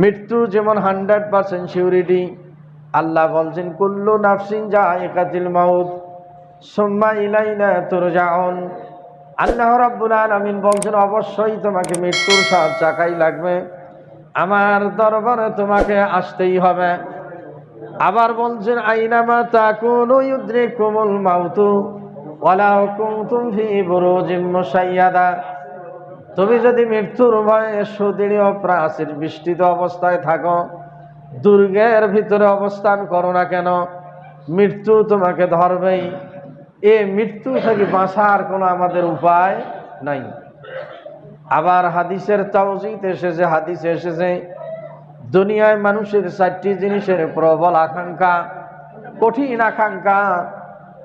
মৃত্যু যেমন hundred percent surety, আল্লাহ বলছেন, কুল্লু নাফসিন যা একাতিল মাউদ সোম্মা ইলাইনা তোর যাওন আল্লাহ রাব্বুল আলামিন বলছেন, অবশ্যই তোমাকে মৃত্যুর স্বাদ চাকাই লাগবে। আমার দরবারে তোমাকে আসতেই হবে। আবার বলছেন আইনামা তাকুনু ইউদ্রিকুমুল মাউতু, ওয়ালাউ কুনতুম ফি বুরুজিম মুশাইয়াদা তুমি যদি মৃত্যুর ভয়ে সুদৃঢ় প্রাচীর বিস্তৃত অবস্থায় থাকো, দুর্গের ভিতরে অবস্থান করো না কেন? মৃত্যু তোমাকে ধরবেই। এ মৃত্যু থেকে বাঁচার কোনো আমাদের উপায় নাই। আবার হাদিসের তাওজিত এসেছে, হাদিসে এসেছে, দুনিয়ায় মানুষের চারটি জিনিসের প্রবল আকাঙ্ক্ষা, কঠিন আকাঙ্ক্ষা,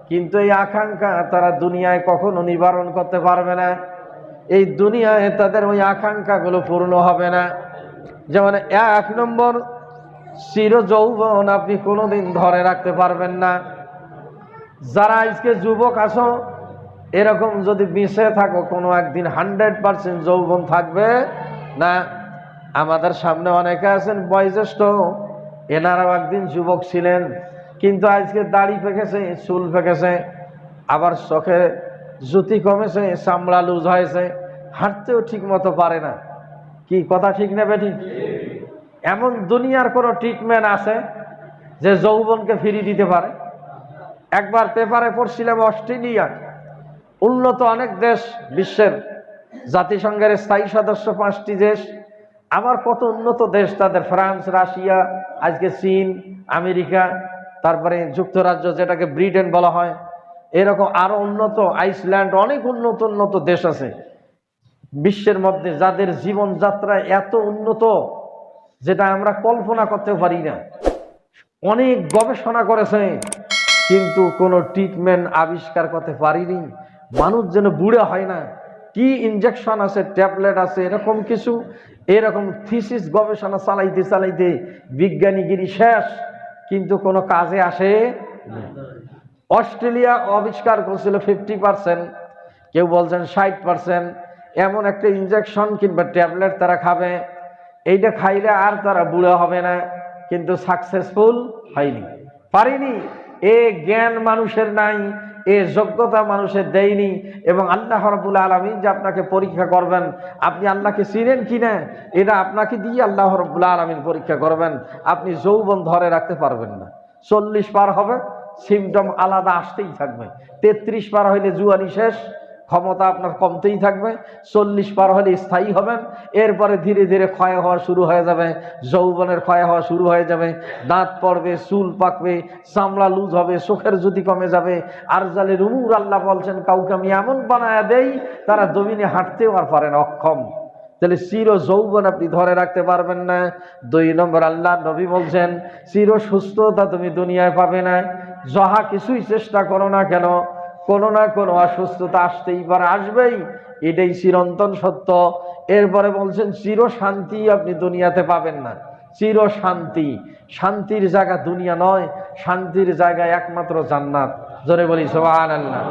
কিন্তু এই আকাঙ্ক্ষা তারা দুনিয়ায় কখনো নিবারণ করতে পারবে না। এই দুনিয়ায় তাদের ওই আকাঙ্ক্ষাগুলো পূর্ণ হবে না। যেমন এক নম্বর চির যৌবন আপনি কোনোদিন ধরে রাখতে পারবেন না। যারা আজকে যুবক আসো এরকম যদি মিশে থাকো, কোনো একদিন হান্ড্রেড পার্সেন্ট যৌবন থাকবে না। আমাদের সামনে অনেকে আছেন বয়োজ্যেষ্ঠ, এনারাও একদিন যুবক ছিলেন, কিন্তু আজকে দাড়ি পেকেছে, চুল পেকেছে, আবার চোখে জুতি কমেছে, চামড়া লুজ হয়েছে, হাঁটতেও ঠিক মতো পারে না। কি কথা ঠিক নেবে ঠিক এমন দুনিয়ার কোনো ট্রিটমেন্ট আছে যে যৌবনকে ফিরিয়ে দিতে পারে? একবার পেপারে পড়ছিলাম অস্ট্রেলিয়া, উন্নত অনেক দেশ বিশ্বের, জাতিসংঘের স্থায়ী সদস্য পাঁচটি দেশ। আমার কত উন্নত দেশ তাদের, ফ্রান্স, রাশিয়া, আজকে চীন, আমেরিকা, তারপরে যুক্তরাজ্য যেটাকে ব্রিটেন বলা হয়। এরকম আরও উন্নত, আইসল্যান্ড অনেক উন্নত উন্নত দেশ আছে। বিশ্বের মধ্যে যাদের জীবনযাত্রা এত উন্নত, যেটা আমরা কল্পনা করতে পারি না। অনেক গবেষণা করেছে, কিন্তু কোনো ট্রিটমেন্ট আবিষ্কার করতে পারিনি। মানুষ যেন বুড়ে হয় না। কি ইনজেকশন আছে ট্যাবলেট আছে, এরকম কিছু? এরকম থিসিস গবেষণা চালাইতে চালাইতে বিজ্ঞানীগিরি শেষ, কিন্তু কোনো কাজে আসে না। অস্ট্রেলিয়া আবিষ্কার করছিল ফিফটি পার্সেন্ট কেউ বলছেন ষাট পার্সেন্ট এমন একটা ইনজেকশন কিংবা ট্যাবলেট তারা খাবে। এইটা খাইলে আর তারা বুড়ো হবে না, কিন্তু সাকসেসফুল হয়নি। পারিনি, এ জ্ঞান মানুষের নাই, এ যোগ্যতা মানুষের দেয়নি, এবং আল্লাহ রবুল আলমী যে আপনাকে পরীক্ষা করবেন, আপনি আল্লাহকে চিনেন কি না এটা আপনাকে দিয়ে আল্লাহ রবুল আলমিন পরীক্ষা করবেন। আপনি যৌবন ধরে রাখতে পারবেন না। চল্লিশ পার হবে সিমটম আলাদা আসতেই থাকবে। তেত্রিশ পার হইলে জুয়ানি শেষ, ক্ষমতা আপনার কমতেই থাকবে। চল্লিশ পার হলে স্থায়ী হবেন। এরপরে ধীরে ধীরে ক্ষয় হওয়া শুরু হয়ে যাবে। যৌবনের ক্ষয় হওয়া শুরু হয়ে যাবে। দাঁত পড়বে, চুল পাকবে, চামড়া লুজ হবে, চোখের জ্যোতি কমে যাবে। আর জালে রুমুর আল্লাহ বলছেন, কাউকে আমি এমন বানায়া দেই, তারা জমিনে হাঁটতেও আর পারেন অক্ষম। তাহলে চির যৌবন আপনি ধরে রাখতে পারবেন না। দুই নম্বর আল্লাহ নবী বলছেন চির সুস্থতা তুমি দুনিয়ায় পাবে না। যাহা কিছুই চেষ্টা করো না কেন, কোনো না কোনো অসুস্থতা আসতেই পারে, আসবেই। এটাই চিরন্তন সত্য। এরপরে বলছেন চির শান্তি আপনি দুনিয়াতে পাবেন না। চির শান্তি শান্তির জায়গা দুনিয়া নয়, শান্তির জায়গা একমাত্র জান্নাত। জোরে বলি সোহান আল্লাহ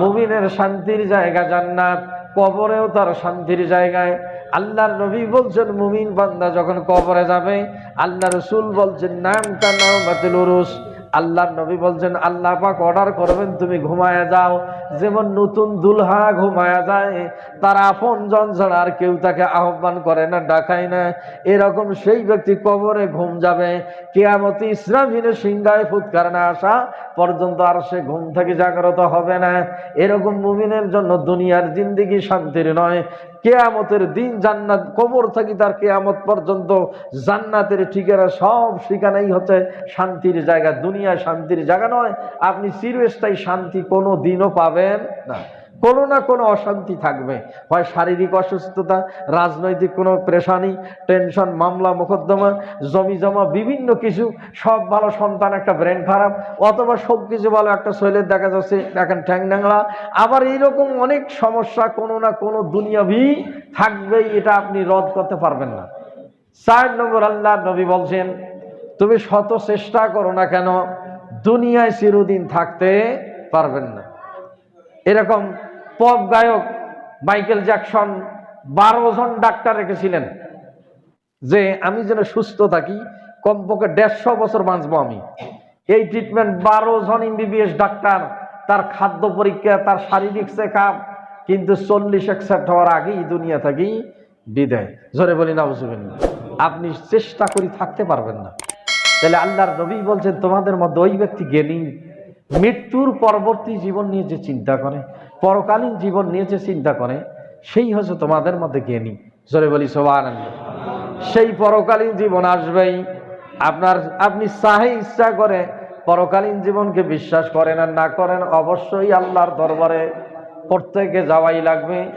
মুমিনের শান্তির জায়গা জান্নাত, কবরেও তার শান্তির জায়গায়। আল্লাহর নবী বলছেন, মুমিন বান্দা যখন কবরে যাবে, আল্লাহ রসুল বলছেন নাম কানাও মাতুল উরুস। আল্লাহর নবী বলছেন, আল্লাহ পাক অর্ডার করবেন, তুমি ঘুমায়া যাও। যেমন নতুন দুলহা ঘুমায়া যায়, তার আপন জন আর কেউ তাকে আহ্বান করে না, ডাকায় না। এরকম সেই ব্যক্তি কবরে ঘুম যাবে, কেয়ামতি ইসলামিনে সিংহায় ফুৎকার না আসা পর্যন্ত আর সে ঘুম থেকে জাগ্রত হবে না। এরকম মুমিনের জন্য দুনিয়ার জিন্দিগি শান্তির নয়। কেয়ামতের দিন জান্নাত, কবর থাকি তার কেয়ামত পর্যন্ত জান্নাতের ঠিকানা সব ঠিকানাই হচ্ছে শান্তির জায়গা। দুনিয়া শান্তির জায়গা নয়। আপনি চিরস্থায়ী শান্তি কোনো দিনও পাবেন না। কোনো না কোনো অশান্তি থাকবে। হয় শারীরিক অসুস্থতা, রাজনৈতিক কোনো প্রেশানি টেনশন মামলা, মোকদ্দমা, জমি জমা, বিভিন্ন কিছু, সব ভালো সন্তান একটা ব্রেন খারাপ, অথবা সব কিছু ভালো একটা শৈলের দেখা যাচ্ছে, দেখেন ঠ্যাং ন্যাংলা আবার এইরকম অনেক সমস্যা কোনো না কোনো দুনিয়াভি থাকবেই, এটা আপনি রদ করতে পারবেন না। চার নম্বর আল্লাহ নবী বলছেন, তুমি শত চেষ্টা করো না কেন, দুনিয়ায় চিরদিন থাকতে পারবেন না। এরকম পপ গায়ক মাইকেল জ্যাকসন বারো জন ডাক্তার রেখেছিলেন যে আমি যেন সুস্থ থাকি, কমপক্ষে দেড়শো বছর বাঁচবো আমি। এই ট্রিটমেন্ট বারো জন এমবিবিএস ডাক্তার, তার খাদ্য পরীক্ষা, তার শারীরিক চেক কিন্তু চল্লিশ একসেপ্ট হওয়ার আগেই দুনিয়া থাকি বিদায়। জোরে বলি না বুঝবেন না আপনি চেষ্টা করি থাকতে পারবেন না। তাহলে আল্লাহর নবী বলছেন, তোমাদের মধ্যে ওই ব্যক্তি জ্ঞানী মৃত্যুর পরবর্তী জীবন নিয়ে যে চিন্তা করে, পরকালীন জীবন নিয়ে যে চিন্তা করে, সেই হচ্ছে তোমাদের মধ্যে জ্ঞানী। জোরে বলি সবার সেই পরকালীন জীবন আসবেই। আপনার, আপনি সাহে ইচ্ছা করে পরকালীন জীবনকে বিশ্বাস করেন আর না করেন, অবশ্যই আল্লাহর দরবারে প্রত্যেকে যাওয়াই লাগবে।